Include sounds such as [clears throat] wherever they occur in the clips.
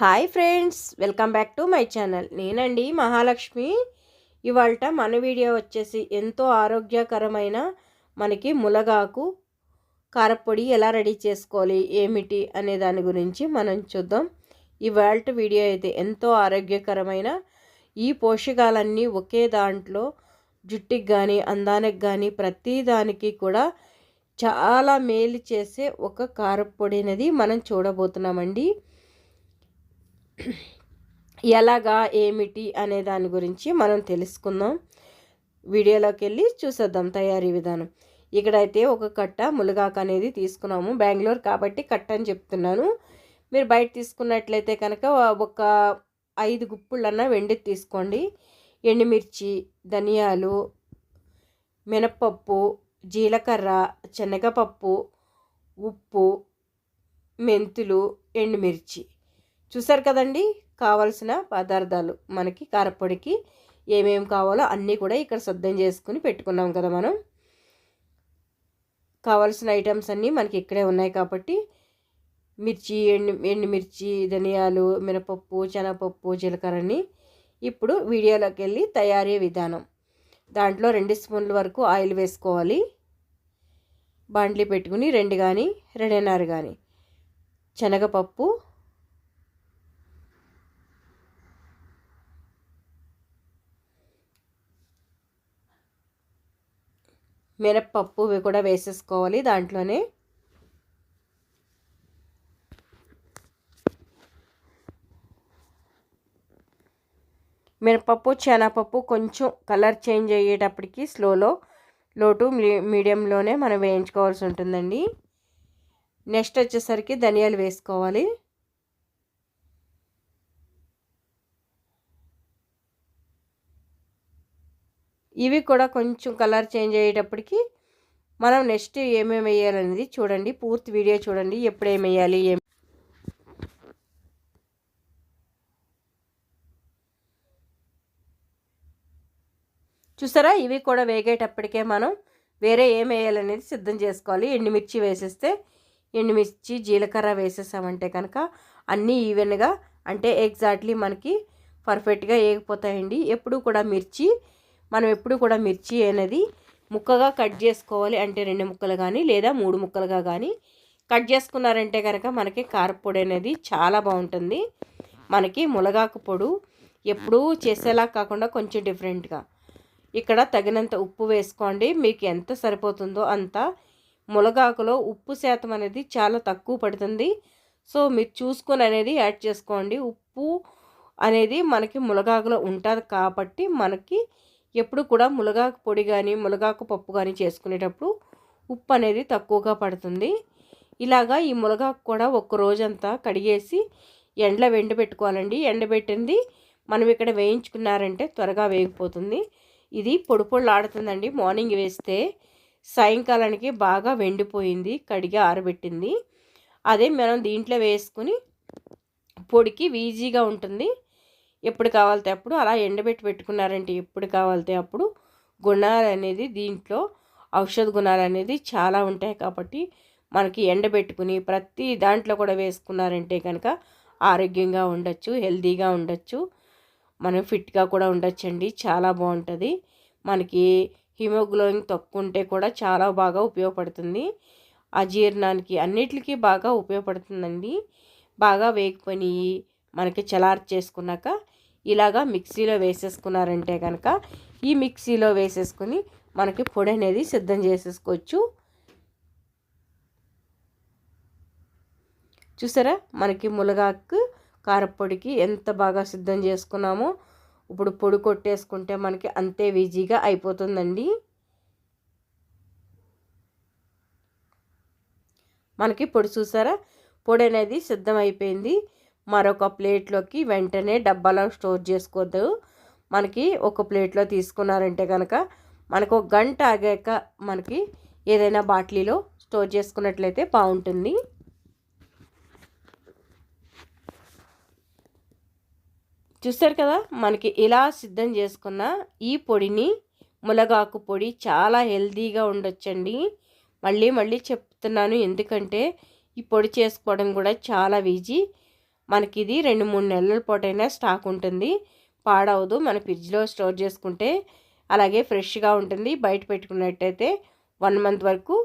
Hi friends welcome back to my channel. నేనండి మహాలక్ష్మి. ఇవాళ మన వీడియో వచ్చేసి ఎంతో ఆరోగ్యకరమైన మనకి ములగాకు కారపొడి ఎలా రెడీ చేసుకోవాలి ఏమిటి అనే దాని గురించి మనం చూద్దాం. ఇవాళ వీడియో అయితే ఎంతో ఆరోగ్యకరమైన ఈ పోషకాలన్నీ ఒకే దాంట్లో జుట్టుకి కానీ అందానికి కానీ ప్రతిదానికి కూడా చాలా మేలు చేసే ఒక కారపొడి అనేది మనం చూడబోతున్నామండి. [clears throat] ఎలాగా ఏమిటి అనే దాని గురించి మనం తెలుసుకుందాం. వీడియోలోకి వెళ్ళి చూసేద్దాం తయారీ విధానం. ఇక్కడైతే ఒక కట్ట ములగాకు అనేది తీసుకున్నాము. బెంగళూరు కాబట్టి కట్ట అని చెప్తున్నాను. మీరు బయట తీసుకున్నట్లయితే కనుక ఒక ఐదు గుప్పులన్నా వెండి తీసుకోండి. ఎండుమిర్చి ధనియాలు మినప్పప్పు జీలకర్ర శనగపప్పు ఉప్పు మెంతులు ఎండుమిర్చి. చూసారు కదండి? కావలసిన పదార్థాలు. మనకి కారపొడికి ఏమేమి కావాలో అన్నీ కూడా ఇక్కడ సిద్ధం చేసుకుని పెట్టుకున్నాం కదా మనం. కావాల్సిన ఐటమ్స్ అన్నీ మనకి ఇక్కడే ఉన్నాయి కాబట్టి మిర్చి ఎండు ఎండుమిర్చి ధనియాలు మినపప్పు శనగపప్పు జీలకర్రని ఇప్పుడు వీడియోలోకి వెళ్ళి తయారీ విధానం. దాంట్లో రెండు స్పూన్ల వరకు ఆయిల్ వేసుకోవాలి. బాండ్లీ పెట్టుకుని రెండు కానీ రెండున్నర కానీ శనగపప్పు మినప్పప్పు ఇవి కూడా వేసేసుకోవాలి దాంట్లోనే. మినపప్పు శనగపప్పు కొంచెం కలర్ చేంజ్ అయ్యేటప్పటికి స్లోలో లో టు మీడియంలోనే మనం వేయించుకోవాల్సి ఉంటుందండి. నెక్స్ట్ వచ్చేసరికి ధనియాలు వేసుకోవాలి. ఇవి కూడా కొంచెం కలర్ చేంజ్ అయ్యేటప్పటికి మనం నెక్స్ట్ ఏమేమి వేయాలనేది చూడండి. పూర్తి వీడియో చూడండి. ఎప్పుడు ఏమి వేయాలి ఏం చూసారా? ఇవి కూడా వేగేటప్పటికే మనం వేరే ఏం వేయాలనేది సిద్ధం చేసుకోవాలి. ఎండుమిర్చి వేసేస్తే ఎండుమిర్చి జీలకర్ర వేసేసామంటే కనుక అన్నీ ఈవెన్గా అంటే ఎగ్జాక్ట్లీ మనకి పర్ఫెక్ట్గా వేగిపోతాయండి. ఎప్పుడు కూడా మిర్చి మనం ఎప్పుడు కూడా మిర్చి అనేది ముక్కగా కట్ చేసుకోవాలి అంటే రెండు ముక్కలు కానీ లేదా మూడు ముక్కలుగా కానీ. కట్ చేసుకున్నారంటే కనుక మనకి కారపొడి అనేది చాలా బాగుంటుంది. మనకి ములగాకు పొడు ఎప్పుడూ చేసేలా కాకుండా కొంచెం డిఫరెంట్గా. ఇక్కడ తగినంత ఉప్పు వేసుకోండి. మీకు ఎంత సరిపోతుందో అంత. ములగాకులో ఉప్పు శాతం అనేది చాలా తక్కువ పడుతుంది. సో మీరు చూసుకొని అనేది యాడ్ చేసుకోండి. ఉప్పు అనేది మనకి ములగాకులో ఉంటుంది కాబట్టి మనకి ఎప్పుడు కూడా ములగాకు పొడి కానీ ములగాకు పప్పు కానీ చేసుకునేటప్పుడు ఉప్పు అనేది తక్కువగా పడుతుంది. ఇలాగా ఈ ములగాకు కూడా ఒక రోజంతా కడిగేసి ఎండలో ఎండబెట్టుకోవాలండి ఎండబెట్టింది మనం ఇక్కడ వేయించుకున్నారంటే త్వరగా వేగిపోతుంది. ఇది పొడి ఆడుతుందండి మార్నింగ్ వేస్తే సాయంకాలానికి బాగా వెండిపోయింది కడిగి ఆరబెట్టింది. అదే మనం దీంట్లో వేసుకుని పొడికి ఈజీగా ఉంటుంది. ఎప్పుడు కావాలితే అప్పుడు అలా ఎండబెట్టి పెట్టుకున్నారంటే ఎప్పుడు కావాలితే అప్పుడు గుణాలు అనేది దీంట్లో ఔషధ గుణాలు అనేది చాలా ఉంటాయి కాబట్టి మనకి ఎండబెట్టుకుని ప్రతి దాంట్లో కూడా వేసుకున్నారంటే కనుక ఆరోగ్యంగా ఉండొచ్చు హెల్తీగా ఉండొచ్చు మనం ఫిట్గా కూడా ఉండొచ్చండి చాలా బాగుంటుంది. మనకి హిమోగ్లోబిన్ తక్కువ ఉంటే కూడా చాలా బాగా ఉపయోగపడుతుంది. అజీర్ణానికి అన్నిటికీ బాగా ఉపయోగపడుతుందండి. బాగా వేగిపోయి మనకి చలార్ చేసుకున్నాక ఇలాగా మిక్సీలో వేసేసుకున్నారంటే కనుక ఈ మిక్సీలో వేసేసుకుని మనకి పొడి అనేది సిద్ధం చేసేసుకోవచ్చు. చూసారా? మనకి ములగాకు కారపొడికి ఎంత బాగా సిద్ధం చేసుకున్నామో ఇప్పుడు పొడి కొట్టేసుకుంటే మనకి అంతే ఈజీగా అయిపోతుందండి. మనకి పొడి చూసారా? పొడి అనేది సిద్ధం అయిపోయింది. మరొక ప్లేట్లోకి వెంటనే డబ్బాలో స్టోర్ చేసుకోవద్దు మనకి ఒక ప్లేట్లో తీసుకున్నారంటే కనుక మనకు ఒక గంట ఆగాక మనకి ఏదైనా బాటిలీలో స్టోర్ చేసుకున్నట్లయితే బాగుంటుంది. చూస్తారు కదా మనకి ఇలా సిద్ధం చేసుకున్న ఈ పొడిని ములగాకు పొడి చాలా హెల్తీగా ఉండొచ్చండి. మళ్ళీ మళ్ళీ చెప్తున్నాను ఎందుకంటే ఈ పొడి చేసుకోవడం కూడా చాలా ఈజీ. మనకి ఇది రెండు మూడు నెలల పాటైనా స్టాక్ ఉంటుంది. పాడవదు. మన ఫ్రిడ్జ్లో స్టోర్ చేసుకుంటే అలాగే ఫ్రెష్గా ఉంటుంది. బయట పెట్టుకున్నట్టయితే వన్ మంత్ వరకు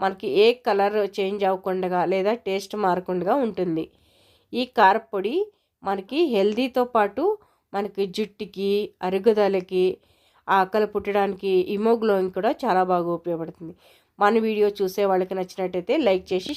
మనకి ఏ కలర్ చేంజ్ అవ్వకుండా లేదా టేస్ట్ మారకుండా ఉంటుంది. ఈ కారపొడి మనకి హెల్దీతో పాటు మనకి జుట్టుకి అరుగుదలకి ఆకలి పుట్టడానికి ఇమోగ్లోయింగ్ కూడా చాలా బాగా ఉపయోగపడుతుంది. మన వీడియో చూసే వాళ్ళకి నచ్చినట్టయితే లైక్ చేసి